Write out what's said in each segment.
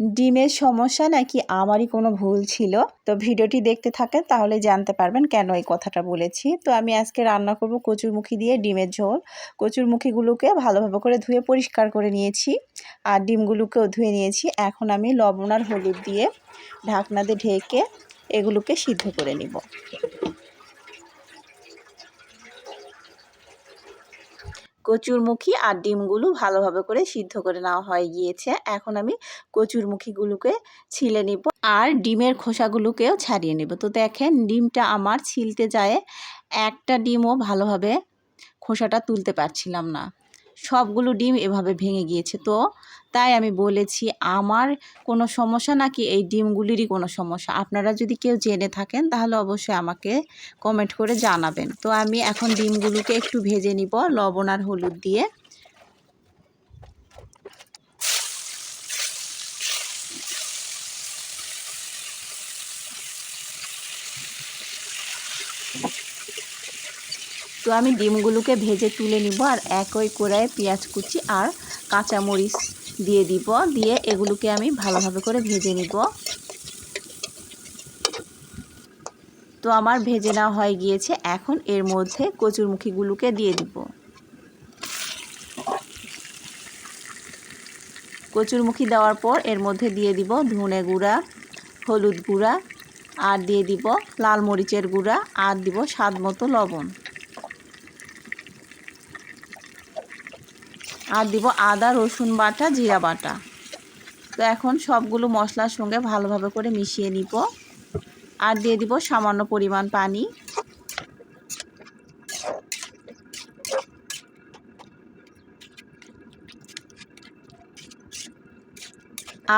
ডিমের সমস্যা নাকি আমারই কোনো ভুল ছিল? তো ভিডিওটি দেখতে থাকেন, তাহলে জানতে পারবেন কেন এই কথাটা বলেছি। তো আমি আজকে রান্না করব কচুরমুখী দিয়ে ডিমের ঝোল। কচুরমুখীগুলোকে ভালোভাবে করে ধুয়ে পরিষ্কার করে নিয়েছি আর ডিমগুলোকেও ধুয়ে নিয়েছি। এখন আমি লবণ আর হলুদ দিয়ে ঢাকনা দিয়ে ঢেকে এগুলোকে সিদ্ধ করে নিব। কচুরমুখী আর ডিমগুলো ভালোভাবে করে সিদ্ধ করে নেওয়া হয়ে গিয়েছে। এখন আমি কচুরমুখীগুলোকে ছিলে নিব আর ডিমের খোসাগুলোকেও ছাড়িয়ে নেব। তো দেখেন, ডিমটা আমার ছিলতে যায়, একটা ডিমও ভালোভাবে খোসাটা তুলতে পারছিলাম না। সবগুলো ডিম এভাবে ভেঙে গিয়েছে। তো তাই আমি বলেছি, আমার কোনো সমস্যা নাকি এই ডিমগুলিরই কোনো সমস্যা? আপনারা যদি কেউ জেনে থাকেন, তাহলে অবশ্যই আমাকে কমেন্ট করে জানাবেন। তো আমি এখন ডিমগুলোকে একটু ভেজে নিব, লবণ আর হলুদ দিয়ে। তো আমি ডিমগুলোকে ভেজে তুলে নিব আর একই কড়াইয়ে পেঁয়াজ কুচি আর কাঁচামরিচ দিয়ে দিব, দিয়ে এগুলোকে আমি ভালোভাবে করে ভেজে নিব। তো আমার ভেজে নেওয়া হয়ে গিয়েছে, এখন এর মধ্যে কচুরমুখীগুলোকে দিয়ে দিব। কচুরমুখী দেওয়ার পর এর মধ্যে দিয়ে দিব ধনে গুঁড়া, হলুদ গুঁড়া, আর দিয়ে দিব লাল মরিচের গুঁড়া, আর দিব স্বাদ মতো লবণ। আর দিব আদা, রসুন বাটা, জিরা বাটা। তো এখন সবগুলো মশলার সঙ্গে ভালোভাবে করে মিশিয়ে নিব। আর দিয়ে দিব সামান্য পরিমাণ পানি।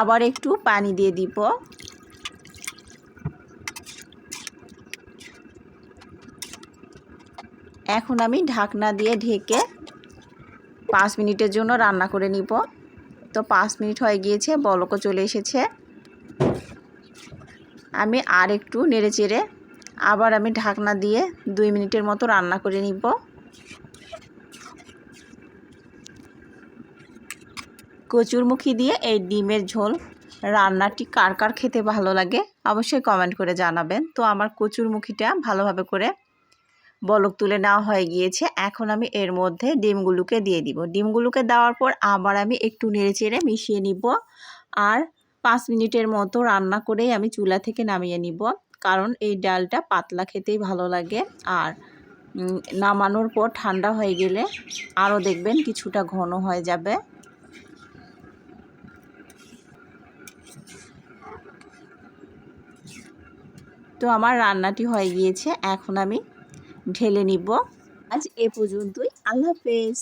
আবার একটু পানি দিয়ে দিব। এখন আমি ঢাকনা দিয়ে ঢেকে পাঁচ মিনিটের জন্য রান্না করে নিব। তো পাঁচ মিনিট হয়ে গিয়েছে, বলকও চলে এসেছে। আমি আর একটু নেড়ে চেড়ে আবার আমি ঢাকনা দিয়ে দুই মিনিটের মতো রান্না করে নিব। কচুরমুখী দিয়ে এই ডিমের ঝোল রান্নাটি কার কার খেতে ভালো লাগে অবশ্যই কমেন্ট করে জানাবেন। তো আমার কচুরমুখীটা ভালোভাবে করে বলক তুলে নেওয়া হয়ে গিয়েছে। এখন আমি এর মধ্যে ডিমগুলোকে দিয়ে দিব। ডিমগুলোকে দেওয়ার পর আবার আমি একটু নেড়ে চেড়ে মিশিয়ে নিব আর পাঁচ মিনিটের মতো রান্না করেই আমি চুলা থেকে নামিয়ে নিব। কারণ এই ডালটা পাতলা খেতেই ভালো লাগে আর নামানোর পর ঠান্ডা হয়ে গেলে আরও দেখবেন কিছুটা ঘন হয়ে যাবে। তো আমার রান্নাটি হয়ে গিয়েছে। এখন আমি ঢেলে নিব। আজ এ পর্যন্তই। আল্লাহ হাফেজ।